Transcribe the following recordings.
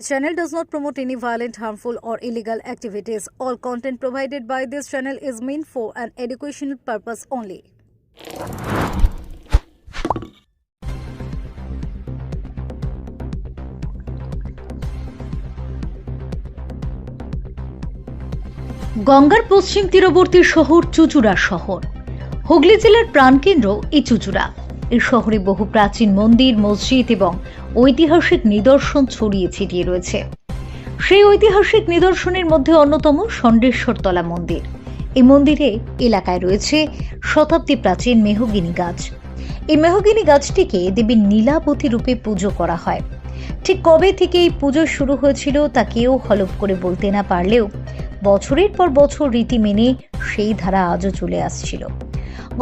This channel does not promote any violent, harmful, or illegal activities. All content provided by this channel is meant for an educational purpose only. গঙ্গার পশ্চিম তীরবর্তী শহর চুচুড়া শহর হুগলি জেলার প্রাণকেন্দ্র এই চুচুড়া এই শহরে বহু প্রাচীন মন্দির মসজিদ এবং ঐতিহাসিক নিদর্শন ছড়িয়ে ছিটিয়ে রয়েছে। সেই ঐতিহাসিক নিদর্শনের মধ্যে অন্যতম ষণ্ডেশ্বরতলা মন্দির। এই মন্দিরে এলাকায় রয়েছে শতাব্দী প্রাচীন মেহগিনি গাছ। এই মেহগিনি গাছটিকে দেবী নীলাবতী রূপে পুজো করা হয়। ঠিক কবে থেকে এই পুজো শুরু হয়েছিল তা কেউ হলফ করে বলতে না পারলেও বছরের পর বছর রীতি মেনে সেই ধারা আজও চলে আসছিল।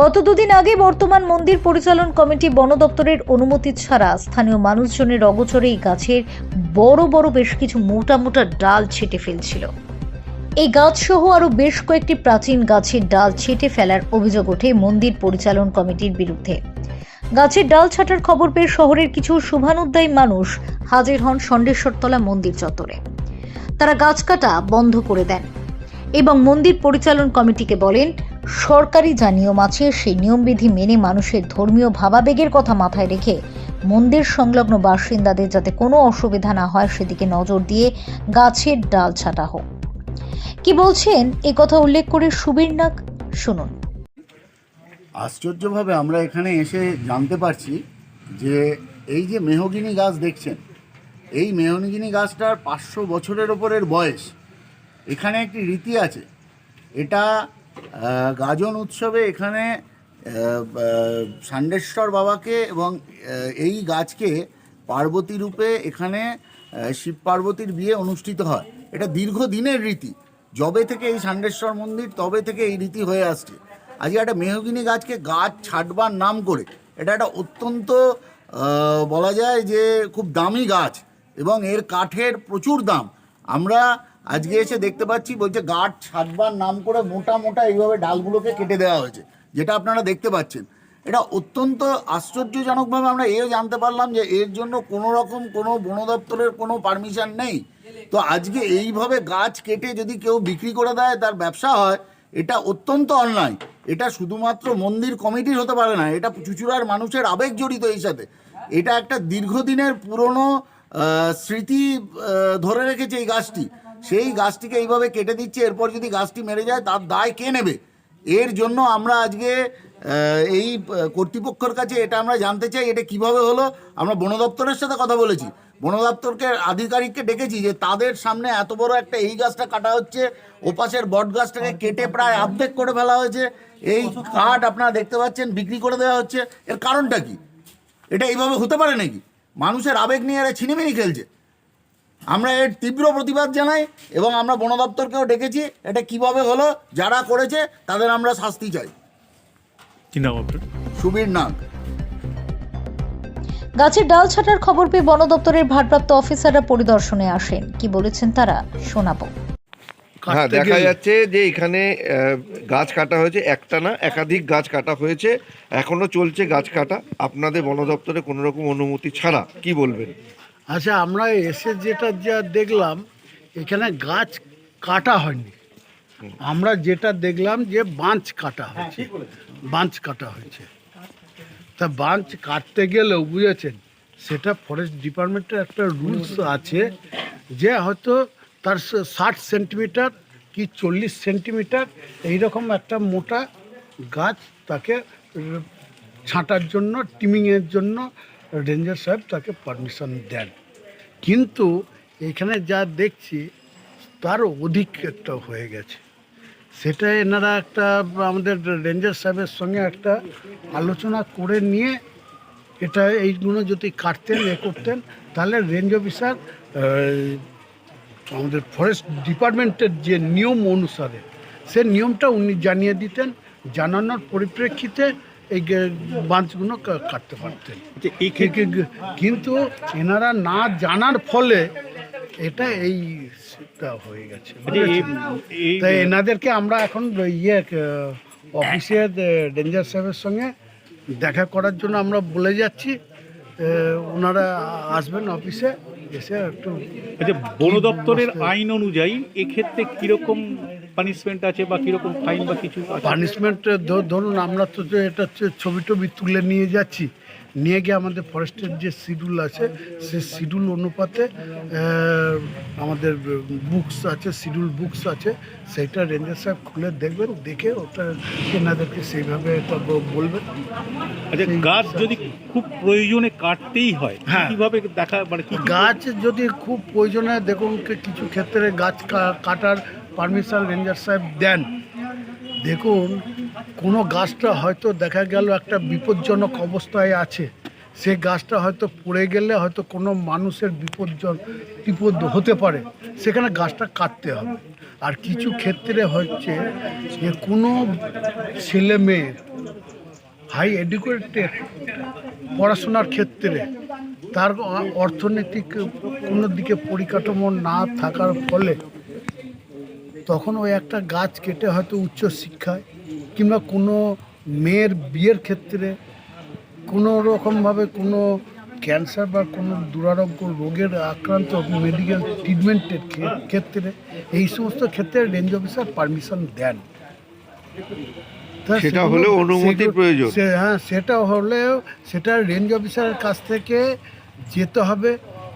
গত দুদিন আগে বর্তমান মন্দির পরিচালন কমিটি বন দপ্তরের অনুমতি ছাড়া স্থানীয় মানুষজনের অগোচরে এই গাছের বড় বড় বেশ কিছু মোটা মোটা ডাল ছেটে ফেলছিল। এই গাছ সহ আরও বেশ কয়েকটি প্রাচীন গাছের ডাল ছেটে ফেলার অভিযোগ ওঠে মন্দির পরিচালন কমিটির বিরুদ্ধে। গাছের ডাল ছাটার খবর পেয়ে শহরের কিছু শুভানুদ্দায়ী মানুষ হাজির হন ষণ্ডেশ্বরতলা মন্দির চত্বরে। তারা গাছ কাটা বন্ধ করে দেন এবং মন্দির পরিচালন কমিটিকে বলেন সরকারি যা নিয়ম আছে সেই নিয়মবিধি মেনে মানুষের ধর্মীয় ভাবাবেগের কথা মাথায় রেখে মন্দির সংলগ্ন বাসিন্দাদের যাতে কোনো অসুবিধা না হয়, সেদিকে নজর দিয়ে গাছের ডাল ছাটা হোক। কি বলছেন? এ কথা উল্লেখ করে সুবীর নাগ, শুনুন। আশ্চর্যভাবে আমরা এখানে এসে জানতে পারছি যে এই যে মেহগিনি গাছ দেখছেন, এই মেহগিনি গাছটার পাঁচশো বছরের ওপরের বয়স। এখানে একটি রীতি আছে, এটা গাজন উৎসবে এখানে ষাণ্ডেশ্বর বাবাকে এবং এই গাছকে পার্বতী রূপে এখানে শিব পার্বতীর বিয়ে অনুষ্ঠিত হয়। এটা দীর্ঘদিনের রীতি। যবে থেকে এই ষাণ্ডেশ্বর মন্দির, তবে থেকে এই রীতি হয়ে আসছে। আজকে একটা মেহগিনি গাছকে গাছ ছাটবার নাম করে, এটা একটা অত্যন্ত বলা যায় যে খুব দামি গাছ এবং এর কাঠের প্রচুর দাম। আমরা আজকে এসে দেখতে পাচ্ছি বলছে গাছ ছাটবার নাম করে মোটা মোটা এইভাবে ডালগুলোকে কেটে দেওয়া হয়েছে, যেটা আপনারা দেখতে পাচ্ছেন। এটা অত্যন্ত আশ্চর্যজনকভাবে আমরা এও জানতে পারলাম যে এর জন্য কোনো রকম কোনো বন দপ্তরের কোনো পারমিশন নেই। তো আজকে এইভাবে গাছ কেটে যদি কেউ বিক্রি করে দেয়, তার ব্যবসা হয়, এটা অত্যন্ত অন্যায়। এটা শুধুমাত্র মন্দির কমিটির হতে পারে না, এটা চুচুড়ার মানুষের আবেগ জড়িত এই সাথে। এটা একটা দীর্ঘদিনের পুরনো স্মৃতি ধরে রেখেছে এই গাছটি। সেই গাছটিকে এইভাবে কেটে দিচ্ছে, এরপর যদি গাছটি মেরে যায় তার দায় কে নেবে? এর জন্য আমরা আজকে এই কর্তৃপক্ষের কাছে এটা আমরা জানতে চাই, এটা কীভাবে হলো? আমরা বন দপ্তরের সাথে কথা বলেছি। বন দপ্তরকে, আধিকারিককে ডেকেছি যে তাদের সামনে এত বড় একটা এই গাছটা কাটা হচ্ছে, ওপাশের বট গাছটাকে কেটে প্রায় অর্ধেক করে ফেলা হয়েছে। এই কাঠ আপনারা দেখতে পাচ্ছেন, বিক্রি করে দেওয়া হচ্ছে। এর কারণটা কি? এটা এইভাবে হতে পারে নাকি? মানুষের আবেগ নিয়ে এরা ছিনিমিনি খেলছে। আমরা এর তীব্র প্রতিবাদ জানাই এবং আমরা বন দপ্তরকেও ডেকেছি এটা কীভাবে হলো যারা করেছে তাদের আমরা শাস্তি চাই। কি নাম আপনার? সুবীর নাগ। গাছের ডাল ছাটার খবর পেয়ে বন দপ্তরের ভারপ্রাপ্ত অফিসাররা পরিদর্শনে আসেন। কি বলেছেন তারা? শোনাবো। হ্যাঁ দেখা যাচ্ছে যে এখানে আহ, গাছ কাটা হয়েছে একটা না একাধিক গাছ কাটা হয়েছে এখনও চলছে গাছ কাটা। আপনাদের বন দপ্তরে কোনো রকম অনুমতি ছাড়া কি বলবেন? আচ্ছা আমরা এসে যেটা যা দেখলাম এখানে গাছ কাটা হয়নি। আমরা যেটা দেখলাম যে বাঁচ কাটা হয়েছে। বাঁচ কাটা হয়েছে। তা বাঁচ কাটতে গেলেও বুঝেছেন সেটা ফরেস্ট ডিপার্টমেন্টের একটা রুলস আছে যে হয়তো তার ষাট সেন্টিমিটার কি চল্লিশ সেন্টিমিটার এইরকম একটা মোটা গাছ তাকে ছাঁটার জন্য টিমিংয়ের জন্য রেঞ্জার সাহেব তাকে পারমিশন দেন। কিন্তু এখানে যা দেখছি তার অধিক একটা হয়ে গেছে। সেটা এনারা একটা, আমাদের রেঞ্জার সাহেবের সঙ্গে একটা আলোচনা করে নিয়ে এটা এইগুলো যদি কাটতেন, এ করতেন, তাহলে রেঞ্জ অফিসার আমাদের ফরেস্ট ডিপার্টমেন্টের যে নিয়ম অনুসারে, সে নিয়মটা উনি জানিয়ে দিতেন। জানানোর পরিপ্রেক্ষিতে এই বাঁধগুলো কাটতে পারতেন। কিন্তু এনারা না জানার ফলে এটা এই হয়ে গেছে। তাই এনাদেরকে আমরা এখন ইয়ে অফিসের ডেঞ্জার সাহেবের সঙ্গে দেখা করার জন্য আমরা বলে যাচ্ছি। ওনারা আসবেন অফিসে এসে একটু আচ্ছা বন দপ্তরের আইন অনুযায়ী এক্ষেত্রে কীরকম পানিশমেন্ট আছে বা কীরকম ফাইন বা কিছু? পানিশমেন্ট ধরুন আমরা তো এটা হচ্ছে ছবি টবি তুলে নিয়ে যাচ্ছি নিয়ে গিয়ে আমাদের ফরেস্টের যে শিডিউল আছে সে শিডিউল অনুপাতে আমাদের বুকস আছে শিডিউল বুকস আছে সেইটা রেঞ্জার সাহেব খুলে দেখবেন দেখে ওটা এনাদেরকে সেইভাবে এটা বলবেন আচ্ছা গাছ যদি খুব প্রয়োজনে কাটতেই হয় হ্যাঁ। কীভাবে দেখা মানে গাছ যদি খুব প্রয়োজনে দেখুন কিছু ক্ষেত্রে গাছ কাটার পারমিশন রেঞ্জার সাহেব দেন। দেখুন, কোনো গাছটা হয়তো দেখা গেল একটা বিপজ্জনক অবস্থায় আছে। সে গাছটা হয়তো পড়ে গেলে হয়তো কোনো মানুষের বিপজ্জন বিপদ হতে পারে। সেখানে গাছটা কাটতে হবে। আর কিছু ক্ষেত্রে হচ্ছে যে কোনো ছেলে মেয়ে হাই এডুকেটেড পড়াশোনার ক্ষেত্রে তার অর্থনৈতিক কোনো দিকে পরিকাঠামো না থাকার ফলে তখন ওই একটা গাছ কেটে হয়তো উচ্চ শিক্ষায় কিংবা কোনো মেয়ের বিয়ের ক্ষেত্রে কোনো রকমভাবে কোনো ক্যান্সার বা কোনো দুরারোগ্য রোগের আক্রান্ত মেডিকেল ট্রিটমেন্টের ক্ষেত্রে এই সমস্ত ক্ষেত্রে রেঞ্জ অফিসার পারমিশন দেন সেটা হলে সেগুলো- প্রয়োজন। সে- হ্যাঁ সেটা হলেও সেটা রেঞ্জ অফিসারের কাছ থেকে যেতে হবে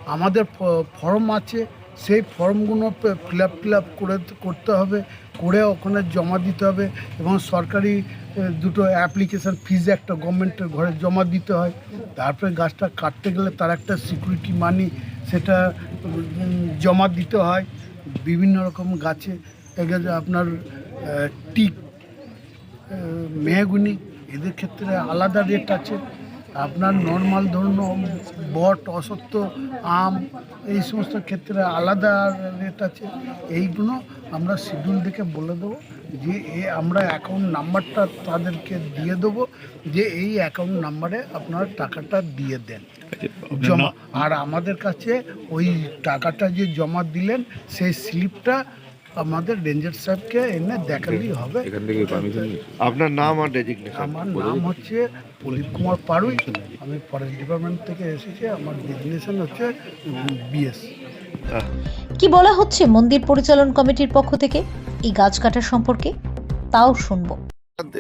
আমাদের ফর্ম আছে সেই ফর্মগুলো ফিল আপ ফিল আপ করে করতে হবে, করে ওখানে জমা দিতে হবে এবং সরকারি দুটো অ্যাপ্লিকেশন ফিজ একটা গভর্নমেন্টের ঘরে জমা দিতে হয়। তারপরে গাছটা কাটতে গেলে তার একটা সিকিউরিটি মানি সেটা জমা দিতে হয়। বিভিন্ন রকম গাছে আপনার টিক মেহগুনি, এদের ক্ষেত্রে আলাদা রেট আছে। আপনার নর্মাল ধরুন বট অসত্য আম এই সমস্ত ক্ষেত্রে আলাদা রেট আছে। এইগুলো আমরা শিডিউল দেখে বলে দেবো যে এ আমরা অ্যাকাউন্ট নাম্বারটা তাদেরকে দিয়ে দেবো যে এই অ্যাকাউন্ট নাম্বারে আপনার টাকাটা দিয়ে দেন। জমা। আর আমাদের কাছে ওই টাকাটা যে জমা দিলেন সেই স্লিপটা আমাদের রেঞ্জার সাহেবকে এনে দেখালেই হবে। আপনার নাম আর ডেজিগনেশন আমার নাম হচ্ছে প্রদীপ কুমার পাড়ুই আমি ফরেস্ট ডিপার্টমেন্ট থেকে এসেছি আমার ডেজিগনেশন হচ্ছে বিএস। কি বলা হচ্ছে মন্দির পরিচালন কমিটির পক্ষ থেকে এই গাছ কাটার সম্পর্কে? তাও শুনব।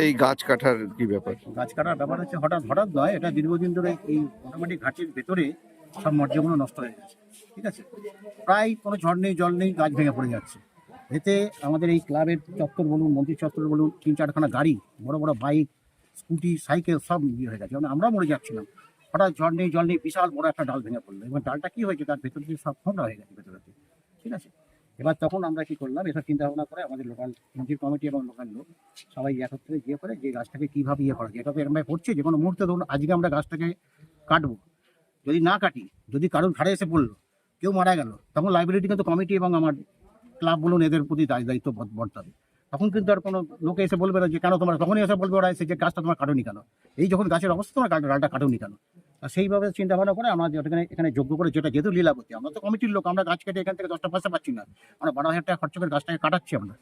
এই গাছ কাটার কি ব্যাপার? গাছ কাটার ব্যাপার হচ্ছে হঠাৎ হঠাৎ নয় এটা দীর্ঘদিন ধরে এই মোটামুটি ঘাটের ভেতরে সব মর্যাগুলো নষ্ট হয়ে গেছে ঠিক আছে? প্রায় কোনো ঝড় নেই জল নেই গাছ ভেঙে পড়ে যাচ্ছে। এতে আমাদের এই ক্লাবের চত্বর বলুন মন্দির চত্বর বলুন তিন চারখানা গাড়ি বড় বড় বাইক স্কুটি, সাইকেল সব ইয়ে হয়ে গেছে। মানে আমরা মরে যাচ্ছিলাম। হঠাৎ ঝড় নেই, জল নেই, বিশাল বড় একটা ডাল ভেঙে পড়ল। এবার ডালটা কি হয়েছে? তার ভেতর দিয়ে সব ফোনটা হয়ে গেছে ভেতরেতে ঠিক আছে? এবার তখন আমরা কি করলাম? এসব চিন্তা ভাবনা করে আমাদের লোকাল মন্দির কমিটি এবং লোকাল লোক সবাই একত্রে গিয়ে করে যে গাছটাকে কীভাবে ইয়ে করা যায়। এটা তো এরকম হচ্ছে যে কোনো মুহূর্তে ধরুন আজকে আমরা গাছটাকে কাটবো। যদি না কাটি, যদি কারোর ঘাড়ে এসে পড়ল, কেউ মারা গেল, তখন লাইব্রেরিটি কিন্তু কমিটি এবং আমার ক্লাব বলুন, এদের প্রতি দায় দায়িত্ব বর্ত- বর্তাবে। তখন কিন্তু আর কোনো লোকে এসে বলবে না যে, কেন তোমার তখনই এসে বলবে ওরা এসে যে, গাছটা তোমার কাটোনি কেন? এই যখন গাছের অবস্থা, তোমার ডালটা কাটোনি কেন? আর সেইভাবে চিন্তা ভাবনা করে আমরা এখানে এখানে যোগ্য করে যেটা যেহেতু লীলাবতী, আমরা তো কমিটির লোক, আমরা গাছ কেটে এখান থেকে দশটা পয়সা পাচ্ছি না। আমরা বারো হাজার টাকা খরচ করে গাছটাকে কাটাচ্ছি আমরা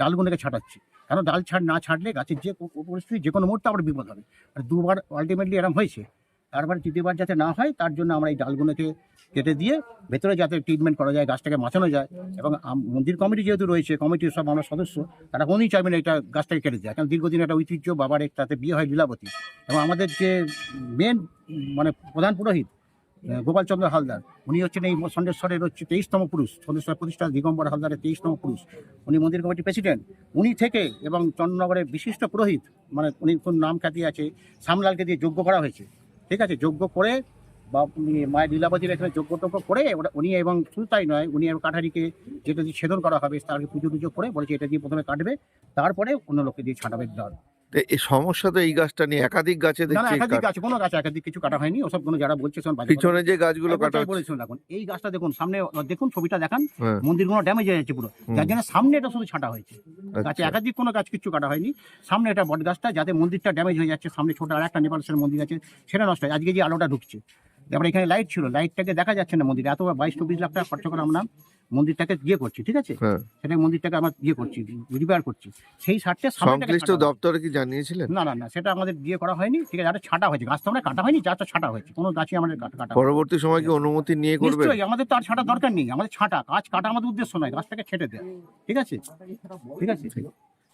ডালগুলোকে ছাটাচ্ছি। কারণ ডাল ছাড় না ছাড়লে গাছের যে পরিস্থিতি যে কোনো মুহূর্তে আমার বিপদ হবে। আর দুবার আলটিমেটলি এরম হয়েছে, তারপরে তৃতীয়বার যাতে না হয়, তার জন্য আমরা এই ডালগুলোকে কেটে দিয়ে ভেতরে যাতে ট্রিটমেন্ট করা যায়, গাছটাকে বাঁচানো যায় এবং মন্দির কমিটি যেহেতু রয়েছে কমিটির সব আমরা সদস্য, তারা কোনোই চাইবে না এটা গাছটাকে কেটে দেয় কারণ দীর্ঘদিন একটা ঐতিহ্য, বাবার একটাতে বিয়ে হয় লীলাবতী। এবং আমাদের যে মেন মানে প্রধান পুরোহিত গোপালচন্দ্র হালদার, উনি হচ্ছেন এই সন্দেশ্বরের হচ্ছে তেইশতম পুরুষ, সন্দেশ্বর প্রতিষ্ঠা দিগম্বর হালদারের তেইশতম পুরুষ। উনি মন্দির কমিটির প্রেসিডেন্ট উনি থেকে এবং চন্দ্রনগরের বিশিষ্ট পুরোহিত মানে উনি কোন নাম খ্যাতি আছে সামলালকে দিয়ে যোগ্য করা হয়েছে। ঠিক আছে যোগ্য করে বা উনি মায়ের লীলাবতীর এখানে যোগ্য টোগ্য করে উনি এবং শুধু তাই নয় উনি এবং কাঠারিকে যেটা দিয়ে ছেদন করা হবে তারকে পুজো টুজো করে বলেছে এটা দিয়ে প্রথমে কাটবে তারপরে অন্য লোককে দিয়ে ছাটাবে তো এই সমস্যা তো এই গাছটা নিয়ে একাধিক গাছে দেখছি একাধিক গাছ কোনো গাছ একাধিক কিছু কাটা হয়নি ওসব কোনো যারা বলছে শোন পিছনে যে গাছগুলো কাটা হচ্ছে। দেখুন এই গাছটা দেখুন সামনে দেখুন ছবিটা দেখান হ্যাঁ। মন্দিরগুলো ড্যামেজ হয়ে যাচ্ছে পুরো। যার জন্য সামনে এটা শুধু ছাটা হয়েছে। গাছে আচ্ছা। একাধিক কোনো গাছ কিছু কাটা হয়নি সামনে এটা বট গাছটা যাতে মন্দিরটা ড্যামেজ হয়ে যাচ্ছে সামনে ছোট আর একটা নেপালের মন্দির আছে সেটা নষ্ট হয়। আজকে যে আলোটা ঢুকছে তারপরে এখানে লাইট ছিল লাইটটাকে দেখা যাচ্ছে না মন্দিরে। এত বাইশ চব্বিশ লাখ টাকা খরচা করে আমরা মন্দিরটাকে ইয়ে করছি ঠিক আছে? হ্যাঁ। সেটা মন্দিরটাকে আমরা ইয়ে করছি রিপেয়ার করছি। সেই সারটা সংশ্লিষ্ট দপ্তরে কি জানিয়েছিলেন? না না না সেটা আমাদের ইয়ে করা হয়নি ঠিক আছে আর ছাটা হয়েছে গাছ তো আমরা কাটা হয়নি গাছটা ছাটা হয়েছে কোনো গাছই আমাদের কাটা কাটা পরবর্তী সময় কি অনুমতি নিয়ে করবে? নিশ্চয়ই আমাদের তো আর ছাটা দরকার নেই আমাদের ছাটা গাছ কাটা আমাদের উদ্দেশ্য নয় গাছটাকে ছেটে দেয় ঠিক আছে? ঠিক আছে?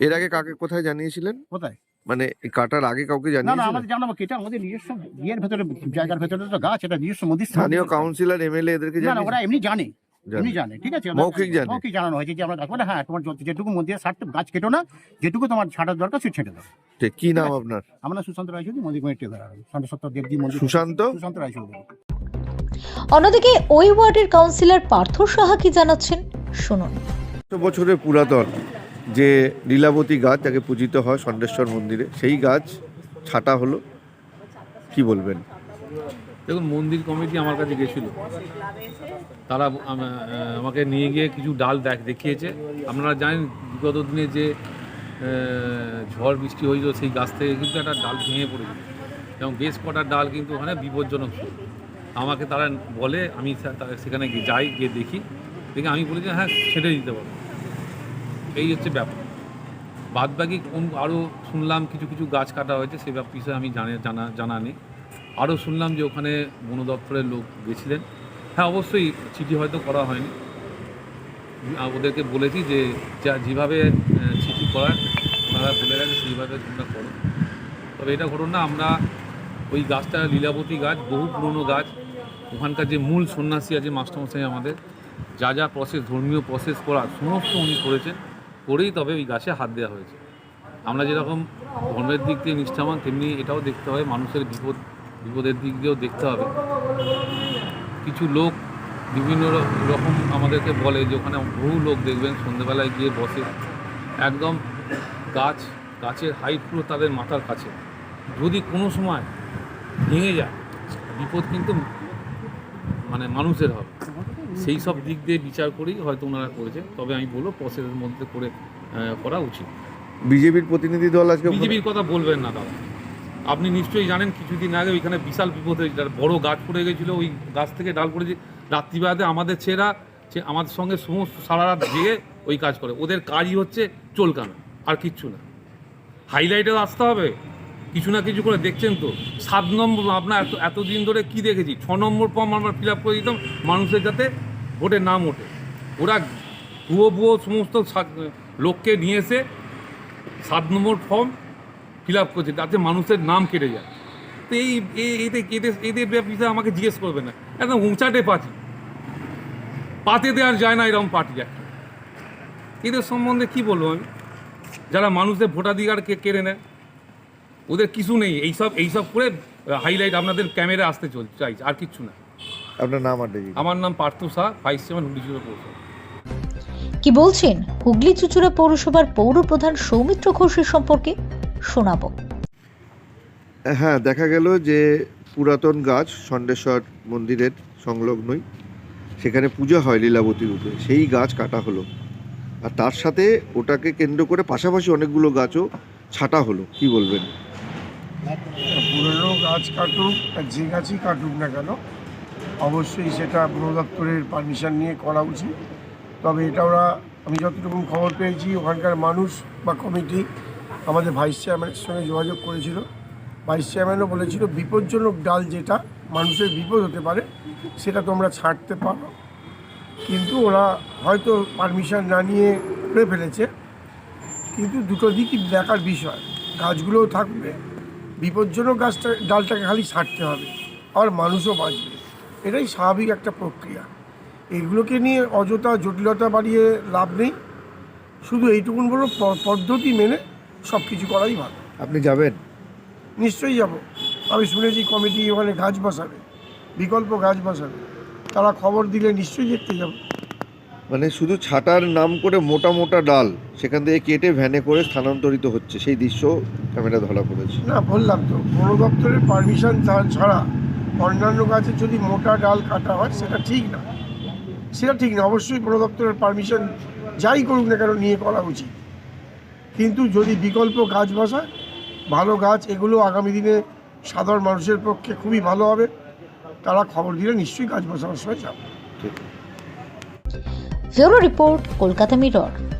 এর আগে কাকে কোথায় জানিয়েছিলেন? কোথায়? মানে কাটার আগে কাউকে না না আমাদের জানাব কি এটা আমাদের নিজস্ব ইয়ের ভেতরে জায়গার ভেতরে তো গাছ এটা নিজস্ব মন্দির স্থানীয় কাউন্সিলর এমএলএ এদেরকে না না ওরা এমনি জানে জানে। এমনি জানে। ঠিক আছে? মৌখিক জানে। মৌখিক জানানো হয়েছে যে আমরা গাছ বলে হ্যাঁ তোমার যত- যেটুকু মন্দিরে ছাড়তে গাছ কেটো না যেটুকু তোমার ছাটার দরকার সে ছেটে দাও। ঠিক, কি নাম আপনার? আমরা সুশান্ত রায়চৌধুরী মন্দির কমিটি সত্য দেবজি মন্দির সুশান্ত? সুশান্ত রায়চৌধুরী অন্যদিকে ওই ওয়ার্ডের কাউন্সিলর পার্থ সাহা কি জানাচ্ছেন? শুনুন। বছরের পুরাতন। যে লীলাবতী গাছ যাকে পূজিত হয় ষণ্ডেশ্বর মন্দিরে, সেই গাছ ছাটা হলো। কি বলবেন? দেখুন, মন্দির কমিটি আমার কাছে গেছিল। তারা আমাকে নিয়ে গিয়ে কিছু ডাল দেখ, দেখিয়েছে। আপনারা জানেন, বিগত দিনে যে ঝড় বৃষ্টি হয়েছিল সেই গাছ থেকে কিন্তু একটা ডাল ভেঙে পড়েছিল। এবং বেশ কটা ডাল কিন্তু ওখানে বিপজ্জনক ছিল। আমাকে তারা বলে, আমি সেখানে যাই, গিয়ে দেখি। দেখে আমি বলি যে হ্যাঁ ছেড়ে দিতে পারব। এই হচ্ছে ব্যাপার। বাদ বাকি কোন আরও শুনলাম কিছু কিছু গাছ কাটা হয়েছে, সে বিষয়ে আমি জানে, জানা জানা নেই। আরও শুনলাম যে ওখানে বন দপ্তরের লোক গেছিলেন। হ্যাঁ অবশ্যই চিঠি হয়তো করা হয়নি। ওদেরকে বলেছি যে যা, যেভাবে চিঠি করার, ওনারা বলে গেছে সেইভাবে তোমরা করো। তবে এটা ঘটনা আমরা ওই গাছটা লীলাবতী গাছ, বহু পুরনো গাছ। ওখানকার যে মূল সন্ন্যাসী আছে, মাস্টারমশাই আমাদের, যা যা প্রসেস ধর্মীয় প্রসেস করা, সমস্ত উনি করেছেন। করেই তবে ওই গাছে হাত দেওয়া হয়েছে। আমরা যেরকম ধর্মের দিক দিয়ে নিষ্ঠাবান, তেমনি এটাও দেখতে হবে, মানুষের বিপদ, বিপদের দিক দিয়েও দেখতে হবে। কিছু লোক বিভিন্ন রকম আমাদেরকে বলে যে ওখানে বহু লোক দেখবেন সন্ধ্যেবেলায় গিয়ে বসে। একদম গাছ, গাছের হাইট পুরো তাদের মাথার কাছে। যদি কোনো সময় ভেঙে যায়, বিপদ কিন্তু মানে মানুষের হবে। সেই সব দিক দিয়ে বিচার করেই হয়তো ওনারা করেছে তবে আমি বলব প্রসেসের মধ্যে করে করা উচিত। বিজেপির প্রতিনিধি দল আজকে বিজেপির কথা বলবেন না দাদা। আপনি নিশ্চয়ই জানেন কিছুদিন আগে ওইখানে বিশাল বিপদ হয়েছিল বড় গাছ পড়ে গেছিল ওই গাছ থেকে ডাল পড়েছে। রাত্রিবেলাতে আমাদের ছেলেরা আমাদের সঙ্গে সমস্ত সারা রাত জেগে ওই কাজ করে। ওদের কাজই হচ্ছে চলকানো আর কিচ্ছু না। হাইলাইটে আসতে হবে। কিছু না কিছু করে দেখছেন তো। সাত নম্বর আপনার এত এতদিন ধরে কি দেখেছি? ছ নম্বর ফর্ম আমরা ফিল আপ করে দিতাম মানুষের যাতে ভোটের নাম ওঠে। ওরা ভুয়ো ভুয়ো সমস্ত লোককে নিয়ে এসে সাত নম্বর ফর্ম ফিল আপ করছে, তাতে মানুষের নাম কেটে যায়। তো এই, এই- এদের এদের বিষয়ে আমাকে জিজ্ঞেস করবে না। একদম উঁচাটে পার্টি। পাতে দেওয়ার যায় না এরকম পার্টি একটা। এদের সম্বন্ধে কি বলব আমি? যারা মানুষের ভোটাধিকারকে কেড়ে নেয়, ওদের কিছু নেই। এইসব এইসব করে হাইলাইট আপনাদের ক্যামেরা আসতে চল চাইছে আর কিচ্ছু না। আপনার নাম আড্ডা আমার নাম পার্থ শাহ হুডিচুরা পৌরসভা। কি বলছেন? হুগলি চুচুড়া পৌরসভার পৌর প্রধান সৌমিত্র ঘোষের সম্পর্কে শোনাবো। হ্যাঁ দেখা গেল যে পুরাতন গাছ ষণ্ঢেশ্বর মন্দিরের সংলগ্নই সেখানে পূজা হয় লীলাবতী রূপে। সেই গাছ কাটা হলো। আর তার সাথে ওটাকে কেন্দ্র করে পাশাপাশি অনেকগুলো গাছও ছাটা হলো। কি বলবেন? পুরনো গাছ কাটুক আর যে গাছই কাটুক না কেন অবশ্যই সেটা বন দপ্তরের পারমিশন নিয়ে করা উচিত। তবে এটা ওরা, আমি যতটুকু খবর পেয়েছি, ওখানকার মানুষ বা কমিটি আমাদের ভাইস চেয়ারম্যানের সঙ্গে যোগাযোগ করেছিল। ভাইস চেয়ারম্যানও বলেছিল, বিপজ্জনক ডাল যেটা, মানুষের বিপদ হতে পারে, সেটা তোমরা ছাড়তে পারো। কিন্তু ওরা হয়তো পারমিশন না নিয়ে করে ফেলেছে। কিন্তু দুটো দিকই দেখার বিষয়, গাছগুলোও থাকবে। বিপজ্জনক গাছটা, ডালটাকে খালি ছাড়তে হবে, আর মানুষও বাঁচবে। এটাই স্বাভাবিক একটা প্রক্রিয়া। এগুলোকে নিয়ে অযথা জটিলতা বাড়িয়ে লাভ নেই। শুধু এইটুকুন বলো পদ্ধতি মেনে সব কিছু করাই ভালো। আপনি যাবেন? নিশ্চয়ই যাব। আমি শুনেছি কমিটি ওখানে গাছ বসাবে বিকল্প গাছ বসাবে। তারা খবর দিলে নিশ্চয়ই দেখতে যাব। মানে শুধু ছাটার নাম করে মোটা মোটা ডাল সেখান থেকে কেটে ভ্যানে করে স্থানান্তরিত হচ্ছে সেই দৃশ্য ক্যামেরা ধরা পড়েছে। না বললাম তো বন দপ্তরের পারমিশন ছাড়া অন্যান্য গাছের যদি মোটা ডাল কাটা হয়, সেটা ঠিক না। সেটা ঠিক না। অবশ্যই বন দপ্তরের পারমিশন যাই করুক না কেন নিয়ে করা উচিত। কিন্তু যদি বিকল্প গাছ বসায়, ভালো গাছ, এগুলো আগামী দিনে সাধারণ মানুষের পক্ষে খুবই ভালো হবে। তারা খবর দিলে নিশ্চয়ই গাছ বসানোর সময় যাবে। Report, Kolkata mirror.